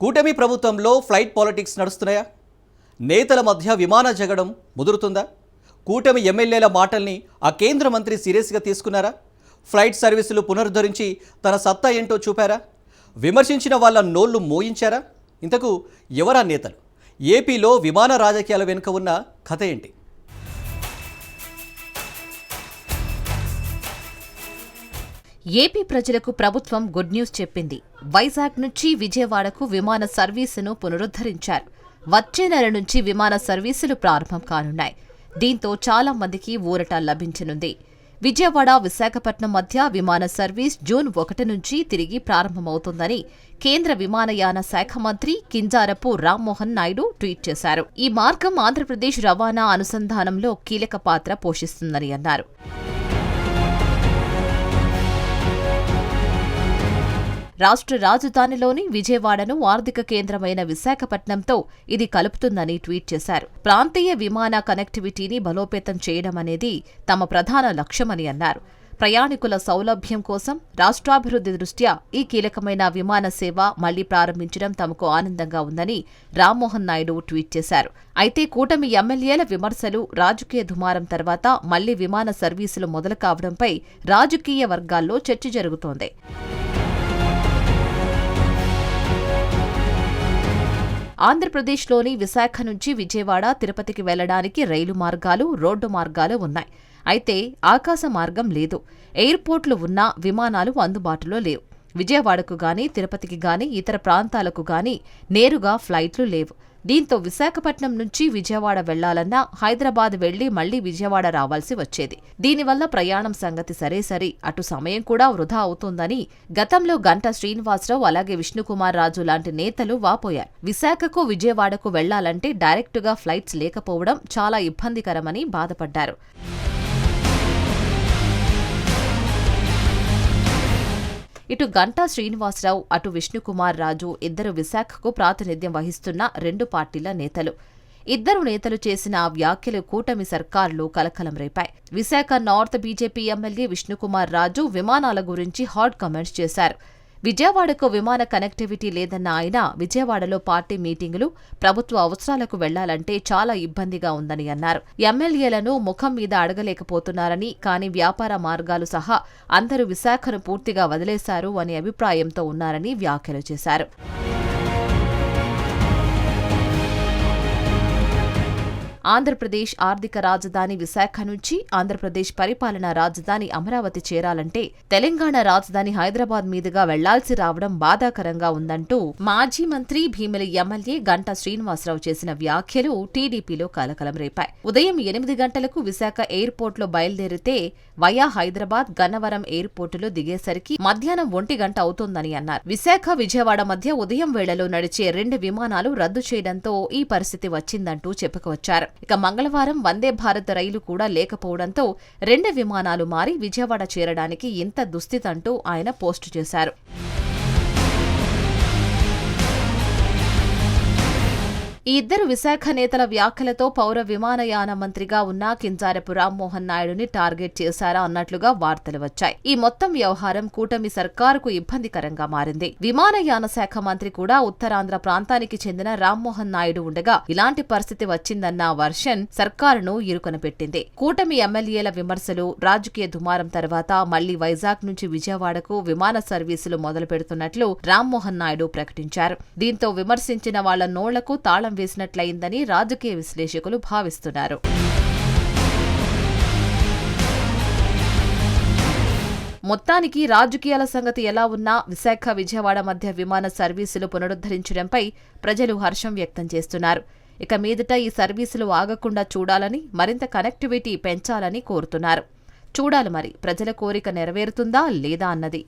కూటమి ప్రభుత్వంలో flight politics నడుస్తున్నాయా? నేతల మధ్య విమాన జగడం ముదురుతుందా? కూటమి ఎమ్మెల్యేల మాటల్ని ఆ కేంద్ర మంత్రి సీరియస్గా తీసుకున్నారా? ఫ్లైట్ సర్వీసులు పునరుద్ధరించి తన సత్తా ఏంటో చూపారా? విమర్శించిన వాళ్ళ నోళ్ళు మోయించారా? ఇంతకు ఎవరా నేతలు? ఏపీలో విమాన రాజకీయాల వెనుక ఉన్న కథ ఏంటి? ఏపీ ప్రజలకు ప్రభుత్వం గుడ్ న్యూస్ చెప్పింది. వైజాగ్ నుంచి విజయవాడకు విమాన సర్వీసును పునరుద్ధరించారు. వచ్చే నెల నుంచి విమాన సర్వీసులు ప్రారంభం కానున్నాయి. దీంతో చాలా మందికి ఊరట లభించనుంది. విజయవాడ విశాఖపట్నం మధ్య విమాన సర్వీస్ జూన్ ఒకటి నుంచి తిరిగి ప్రారంభమవుతుందని కేంద్ర విమానయాన శాఖ మంత్రి కింజారపు రామ్మోహన్ నాయుడు ట్వీట్ చేశారు. ఈ మార్గం ఆంధ్రప్రదేశ్ రవాణా అనుసంధానంలో కీలక పాత్ర పోషిస్తుందని అన్నారు. రాష్ట్ర రాజధానిలోని విజయవాడను ఆర్థిక కేంద్రమైన విశాఖపట్నంతో ఇది కలుపుతుందని ట్వీట్ చేశారు. ప్రాంతీయ విమాన కనెక్టివిటీని బలోపేతం చేయడం అనేది తమ ప్రధాన లక్ష్యమని అన్నారు. ప్రయాణికుల సౌలభ్యం కోసం రాష్ట్రాభివృద్ధి దృష్ట్యా ఈ కీలకమైన విమాన సేవ మళ్ళీ ప్రారంభించడం తమకు ఆనందంగా ఉందని రామ్మోహన్ నాయుడు ట్వీట్ చేశారు. అయితే కూటమి ఎమ్మెల్యేల విమర్శలు రాజకీయ దుమారం తర్వాత మళ్ళీ విమాన సర్వీసులు మొదలు కావడంపై రాజకీయ వర్గాల్లో చర్చ జరుగుతోంది. ఆంధ్రప్రదేశ్లోని విశాఖ నుంచి విజయవాడ తిరుపతికి వెళ్ళడానికి రైలు మార్గాలు రోడ్డు మార్గాలు ఉన్నాయి. అయితే ఆకాశ మార్గం లేదు. ఎయిర్పోర్ట్లు ఉన్నా విమానాలు అందుబాటులో లేవు. విజయవాడకు గాని తిరుపతికి గాని ఇతర ప్రాంతాలకు గాని నేరుగా ఫ్లైట్లు లేవు. దీంతో విశాఖపట్నం నుంచి విజయవాడ వెళ్ళాలన్నా హైదరాబాద్ వెళ్ళి మళ్ళీ విజయవాడ రావాల్సి వచ్చేది. దీనివల్ల ప్రయాణం సంగతి సరే సరి అటు సమయం కూడా వృధా అవుతుందని గతంలో గంటా శ్రీనివాసరావు అలాగే విష్ణుకుమార్ రాజు లాంటి నేతలు వాపోయారు. విశాఖకు విజయవాడకు వెళ్ళాలంటే డైరెక్టుగా ఫ్లైట్స్ లేకపోవడం చాలా ఇబ్బందికరమని బాధపడ్డారు. ఇటు గంటా శ్రీనివాసరావు అటు విష్ణుకుమార్ రాజు ఇద్దరు విశాఖకు ప్రాతినిధ్యం వహిస్తున్న రెండు పార్టీల నేతలు. ఇద్దరు నేతలు చేసిన ఆ వ్యాఖ్యలు కూటమి సర్కార్లు కలకలం రేపాయి. Visakha north BJP MLA Vishnukumar Raju విమానాల గురించి హాట్ కామెంట్స్ చేశారు. విజయవాడకు విమాన కనెక్టివిటీ లేదన్న ఆయన విజయవాడలో పార్టీ మీటింగులు ప్రభుత్వ అవసరాలకు వెళ్ళాలంటే చాలా ఇబ్బందిగా ఉందని అన్నారు. ఎమ్మెల్యేలను ముఖం మీద అడగలేకపోతున్నారని కానీ వ్యాపార మార్గాలు సహా అందరూ విశాఖను పూర్తిగా వదిలేశారు అనే అభిప్రాయంతో ఉన్నారని వ్యాఖ్యలు చేశారు. ఆంధ్రప్రదేశ్ ఆర్థిక రాజధాని విశాఖ నుంచి ఆంధ్రప్రదేశ్ పరిపాలనా రాజధాని అమరావతి చేరాలంటే తెలంగాణ రాజధాని హైదరాబాద్ మీదుగా వెళ్ళాల్సి రావడం బాధాకరంగా ఉందంటూ మాజీ మంత్రి భీమిలి ఎమ్మెల్యే గంటా శ్రీనివాసరావు చేసిన వ్యాఖ్యలు టీడీపీలో కలకలం రేపాయి. ఉదయం ఎనిమిది గంటలకు విశాఖ ఎయిర్పోర్ట్లో బయలుదేరితే వయా హైదరాబాద్ గన్నవరం ఎయిర్పోర్టులో దిగేసరికి మధ్యాహ్నం ఒంటి గంట అవుతోందని అన్నారు. విశాఖ విజయవాడ మధ్య ఉదయం వేళలో నడిచే రెండు విమానాలు రద్దు చేయడంతో ఈ పరిస్థితి వచ్చిందంటూ చెప్పుకొచ్చారు ఇక మంగళవారం వందే భారత్ రైలు కూడా లేకపోవడంతో రెండు విమానాలు మారి విజయవాడ చేరడానికి ఇంత దుస్థితంటూ ఆయన పోస్టు చేశారు. ఈ ఇద్దరు విశాఖ నేతల వ్యాఖ్యలతో పౌర విమానయాన మంత్రిగా ఉన్న కింజారపు రామ్మోహన్ నాయుడుని టార్గెట్ చేశారా అన్నట్లుగా వార్తలు వచ్చాయి. ఈ మొత్తం వ్యవహారం కూటమి సర్కారుకు ఇబ్బందికరంగా మారింది. విమానయాన శాఖ మంత్రి కూడా ఉత్తరాంధ్ర ప్రాంతానికి చెందిన రామ్మోహన్ నాయుడు ఉండగా ఇలాంటి పరిస్థితి వచ్చిందన్న వర్షన్ సర్కారును ఇరుకున పెట్టింది కూటమి ఎమ్మెల్యేల విమర్శలు రాజకీయ దుమారం తర్వాత మళ్ళీ వైజాగ్ నుంచి విజయవాడకు విమాన సర్వీసులు మొదలు పెడుతున్నట్లు రామ్మోహన్ నాయుడు ప్రకటించారు. దీంతో విమర్శించిన వాళ్ళ నోళ్ళకు తాళం వేసినట్లయిందని రాజకీయ విశ్లేషకులు భావిస్తున్నారు. మొత్తానికి రాజకీయాల సంగతి ఎలా ఉన్నా విశాఖ విజయవాడ మధ్య విమాన సర్వీసులు పునరుద్ధరించడంపై ప్రజలు హర్షం వ్యక్తం చేస్తున్నారు. ఇక మీదట ఈ సర్వీసులు ఆగకుండా చూడాలని మరింత కనెక్టివిటీ పెంచాలని కోరుతున్నారు. చూడాలి మరి ప్రజల కోరిక నెరవేరుతుందా లేదా అన్నది.